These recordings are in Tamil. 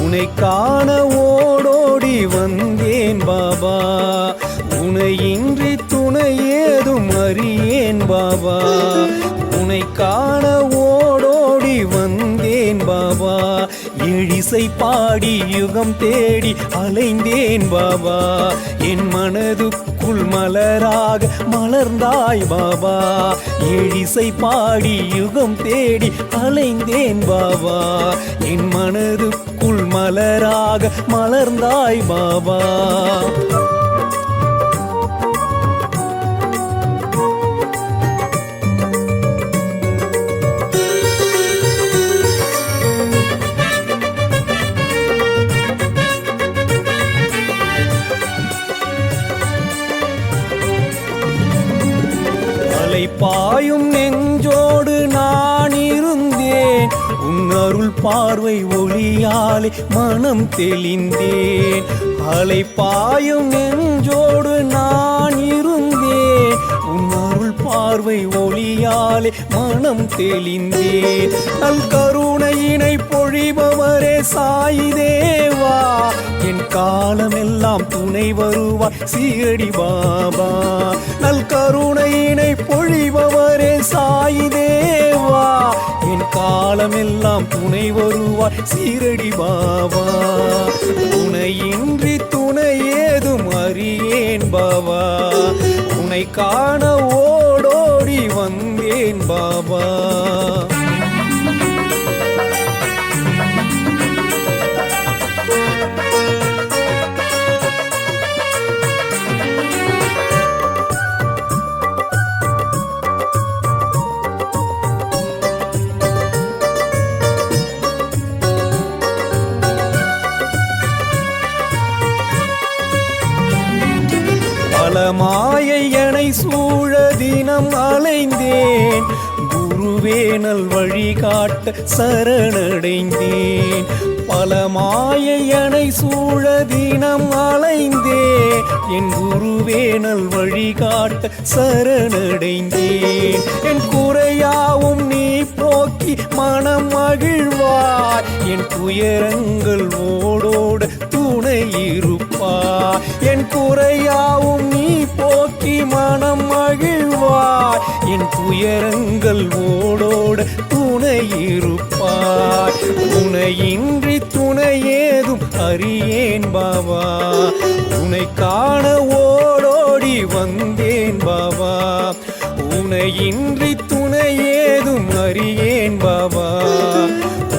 உனை காண ஓடோடி வந்தேன் பாபா. உனையின்றி துணை ஏதும் அறியேன் பாபா. உனை காண ஓடோடி வந்தேன் பாபா. எழிசை பாடி யுகம் தேடி அலைந்தேன் பாபா. என் மனதுக்குள் மலராக மலர்ந்தாய் பாபா. எழிசை பாடி யுகம் தேடி அலைந்தேன் பாபா. என் மனதுக்குள் மலராக மலர்ந்தாய் பாபா. அலை பாயும் நெஞ்சோடு நான் இருந்தேன். உன் அருள் பார்வை ஒளியாலே மனம் தெளிந்தேன். அலை பாயும் நெஞ்சோடு நான் இருந்தேன். உன் அருள் பார்வை ஒளியாலே மனம் தெளிந்தேன். நல் கருணையினை பொழிபவரே சாயிதேவா என் காலமெல்லாம் துணை வருவார் சீரடி பாபா. சாயி தேவா என் காலமெல்லாம் துணை வருவார் சீரடி பாவா. துணையின்றி துணை ஏதும் அறியேன் பாவா. உனை காண ஓடோடி வந்தேன் பாபா பல மாயை எனை சூழ தினம் அலைந்தேன். குருவேனல் வழிகாட்ட சரணடைந்தேன். பல மாயை எனை சூழ தினம் அலைந்தேன். என் குருவேனல் வழிகாட்ட சரணடைந்தேன். என் குறையாவும் நீ போக்கி மனம் மகிழ்வாய். என் துயரங்கள் ஓடோட துணை இருப்பாய். என் குறையாவும் துயரங்கள் ஓடோட துணை இருப்பாய். துணையின்றி துணை ஏதும் அறியேன் பாபா உனை காண ஓடோடி வந்தேன் பாபா உனையின்றி துணை ஏதும் அறியேன் பாபா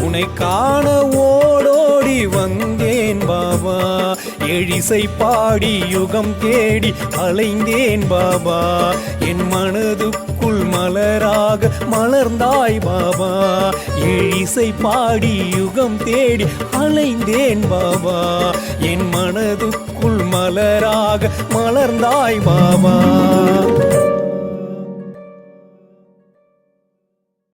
உனை காண எழிசை பாடி யுகம் தேடி அலைந்தேன் பாபா. என் மனதுக்குள் மலராக மலர்ந்தாய் பாபா. எழிசை பாடி யுகம் தேடி அலைந்தேன் பாபா. என் மனதுக்குள் மலராக மலர்ந்தாய் பாபா.